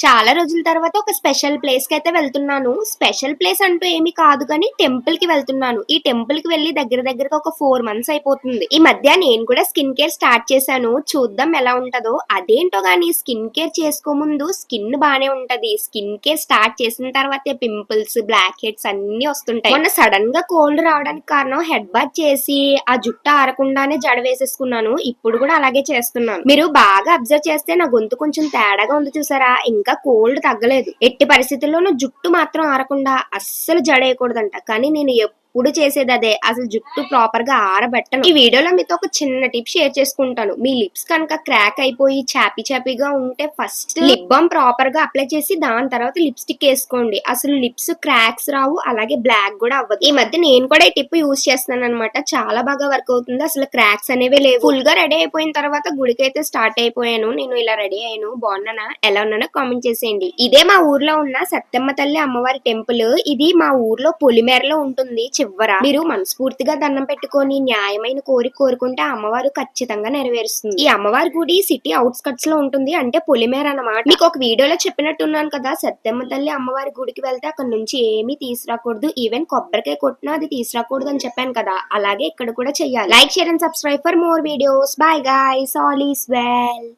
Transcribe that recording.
చాలా రోజుల తర్వాత ఒక స్పెషల్ ప్లేస్కి అయితే వెళ్తున్నాను. స్పెషల్ ప్లేస్ అంటూ ఏమి కాదు కానీ టెంపుల్కి వెళ్తున్నాను. ఈ టెంపుల్కి వెళ్ళి దగ్గర దగ్గరగా ఒక ఫోర్ మంత్స్ అయిపోతుంది. ఈ మధ్య నేను కూడా స్కిన్ కేర్ స్టార్ట్ చేశాను. చూద్దాం ఎలా ఉంటదో. అదేంటో గానీ స్కిన్ కేర్ చేసుకోముందు స్కిన్ బానే ఉంటది. స్కిన్ కేర్ స్టార్ట్ చేసిన తర్వాత పింపుల్స్ బ్లాక్ హెడ్స్ అన్ని వస్తుంటాయి. మొన్న సడన్గా కోల్డ్ రావడానికి కారణం హెడ్ బాత్ చేసి ఆ జుట్టు ఆరకుండానే జడ వేసేసుకున్నాను. ఇప్పుడు కూడా అలాగే చేస్తున్నాను. మీరు బాగా అబ్జర్వ్ చేస్తే నా గొంతు కొంచెం తేడాగా ఉంది చూసారా? ఇంకా కోల్డ్ తగ్గలేదు. ఎట్టి పరిస్థితుల్లోనూ జుట్టు మాత్రం ఆరకుండా అస్సలు జడేయకూడదంట. కానీ నేను ఎప్పుడు చేసేది అదే. అసలు జుట్టు ప్రాపర్గా ఆరబెట్టను. ఈ వీడియోలో మీతో ఒక చిన్న టిప్ షేర్ చేసుకుంటాను. మీ లిప్స్ కనుక క్రాక్ అయిపోయి చాపీ చాపీగా ఉంటే ఫస్ట్ లిప్ బామ్ ప్రాపర్గా అప్లై చేసి దాని తర్వాత లిప్స్టిక్ వేసుకోండి. అసలు లిప్స్ క్రాక్స్ రావు అలాగే బ్లాక్ కూడా అవ్వదు. ఈ మధ్య నేను కూడా ఈ టిప్ యూస్ చేస్తున్నాను అనమాట చాలా బాగా వర్క్ అవుతుంది. అసలు క్రాక్స్ అనేవి లేవు. ఫుల్గా రెడీ అయిపోయిన తర్వాత గుడికి అయితే స్టార్ట్ అయిపోయాను. నేను ఇలా రెడీ అయ్యాను. బాగున్నానా? ఎలా ఉన్నానో కామెంట్ చేసేయండి. ఇదే మా ఊర్లో ఉన్న సత్యమ్మ తల్లి అమ్మవారి టెంపుల్ ఇది మా ఊర్లో పొలిమేరలో ఉంటుంది. చివర మీరు మనస్ఫూర్తిగా దండం పెట్టుకొని న్యాయమైన కోరిక కోరుకుంటే అమ్మవారు ఖచ్చితంగా నెరవేరుస్తుంది. ఈ అమ్మవారి గుడి సిటీ అవుట్స్కట్స్లో ఉంటుంది అంటే పొలిమేర అన్నమాట. మీకు ఒక వీడియోలో చెప్పినట్టున్నాను కదా సత్యమ్మ తల్లి అమ్మవారి గుడికి వెళ్తే అక్కడ నుంచి ఏమీ తీసుకురాకూడదు ఈవెన్ కొబ్బరికాయ కొట్టినా అది తీసుకురాకూడదు అని చెప్పాను కదా అలాగే ఇక్కడ కూడా చెయ్యాలి. Like share and subscribe for more videos bye guy all is well